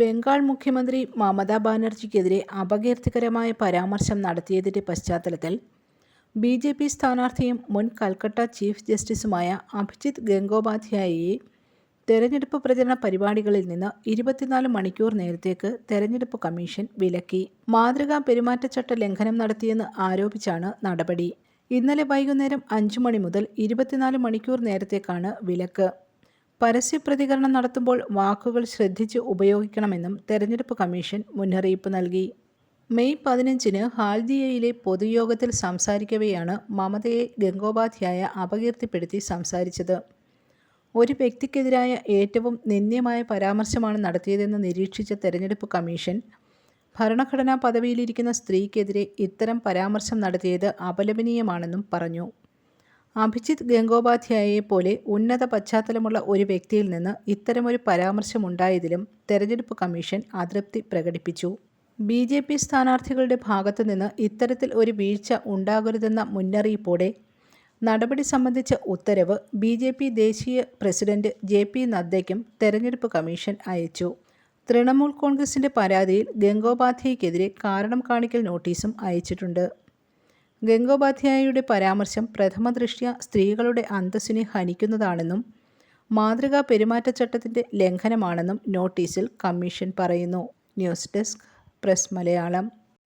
ബംഗാൾ മുഖ്യമന്ത്രി മമതാ ബാനർജിക്കെതിരെ അപകീർത്തികരമായ പരാമർശം നടത്തിയതിന്റെ പശ്ചാത്തലത്തിൽ ബി ജെ പി സ്ഥാനാർത്ഥിയും മുൻ കൽക്കട്ട ചീഫ് ജസ്റ്റിസുമായ അഭിജിത്ത് ഗംഗോപാധ്യായയെ തെരഞ്ഞെടുപ്പ് പ്രചരണ പരിപാടികളിൽ നിന്ന് ഇരുപത്തിനാല് മണിക്കൂർ നേരത്തേക്ക് തെരഞ്ഞെടുപ്പ് കമ്മീഷൻ വിലക്കി. മാതൃകാ പെരുമാറ്റച്ചട്ട ലംഘനം നടത്തിയെന്ന് ആരോപിച്ചാണ് നടപടി. ഇന്നലെ വൈകുന്നേരം അഞ്ചു മണി മുതൽ ഇരുപത്തിനാല് മണിക്കൂർ നേരത്തേക്കാണ് വിലക്ക്. പരസ്യ പ്രതികരണം നടത്തുമ്പോൾ വാക്കുകൾ ശ്രദ്ധിച്ച് ഉപയോഗിക്കണമെന്നും തെരഞ്ഞെടുപ്പ് കമ്മീഷൻ മുന്നറിയിപ്പ് നൽകി. മെയ് പതിനഞ്ചിന് ഹാൽദിയയിലെ പൊതുയോഗത്തിൽ സംസാരിക്കവെയാണ് മമതയെ ഗംഗോപാധ്യായ അപകീർത്തിപ്പെടുത്തി സംസാരിച്ചത്. ഒരു വ്യക്തിക്കെതിരായ ഏറ്റവും നിന്ദ്യമായ പരാമർശമാണ് നടത്തിയതെന്ന് നിരീക്ഷിച്ച തെരഞ്ഞെടുപ്പ് കമ്മീഷൻ ഭരണഘടനാ പദവിയിലിരിക്കുന്ന സ്ത്രീക്കെതിരെ ഇത്തരം പരാമർശം നടത്തിയത് അപലപനീയമാണെന്നും പറഞ്ഞു. അഭിജിത്ത് ഗംഗോപാധ്യായയെ പോലെ ഉന്നത പശ്ചാത്തലമുള്ള ഒരു വ്യക്തിയിൽ നിന്ന് ഇത്തരമൊരു പരാമർശമുണ്ടായതിലും തെരഞ്ഞെടുപ്പ് കമ്മീഷൻ അതൃപ്തി പ്രകടിപ്പിച്ചു. ബി ജെ പി സ്ഥാനാർത്ഥികളുടെ ഭാഗത്തു നിന്ന് ഇത്തരത്തിൽ ഒരു വീഴ്ച ഉണ്ടാകരുതെന്ന മുന്നറിയിപ്പോടെ നടപടി സംബന്ധിച്ച ഉത്തരവ് ബി ജെ പി ദേശീയ പ്രസിഡന്റ് ജെ പി നദ്ദയ്ക്കും തെരഞ്ഞെടുപ്പ് കമ്മീഷൻ അയച്ചു. തൃണമൂൽ കോൺഗ്രസിന്റെ പരാതിയിൽ ഗംഗോപാധ്യായക്കെതിരെ കാരണം കാണിക്കൽ നോട്ടീസും അയച്ചിട്ടുണ്ട്. ഗംഗോപാധ്യായയുടെ പരാമർശം പ്രഥമ ദൃഷ്ട്യ സ്ത്രീകളുടെ അന്തസ്സിനെ ഹനിക്കുന്നതാണെന്നും മാതൃകാ പെരുമാറ്റച്ചട്ടത്തിന്റെ ലംഘനമാണെന്നും നോട്ടീസിൽ കമ്മീഷൻ പറയുന്നു. News desk press Malayalam.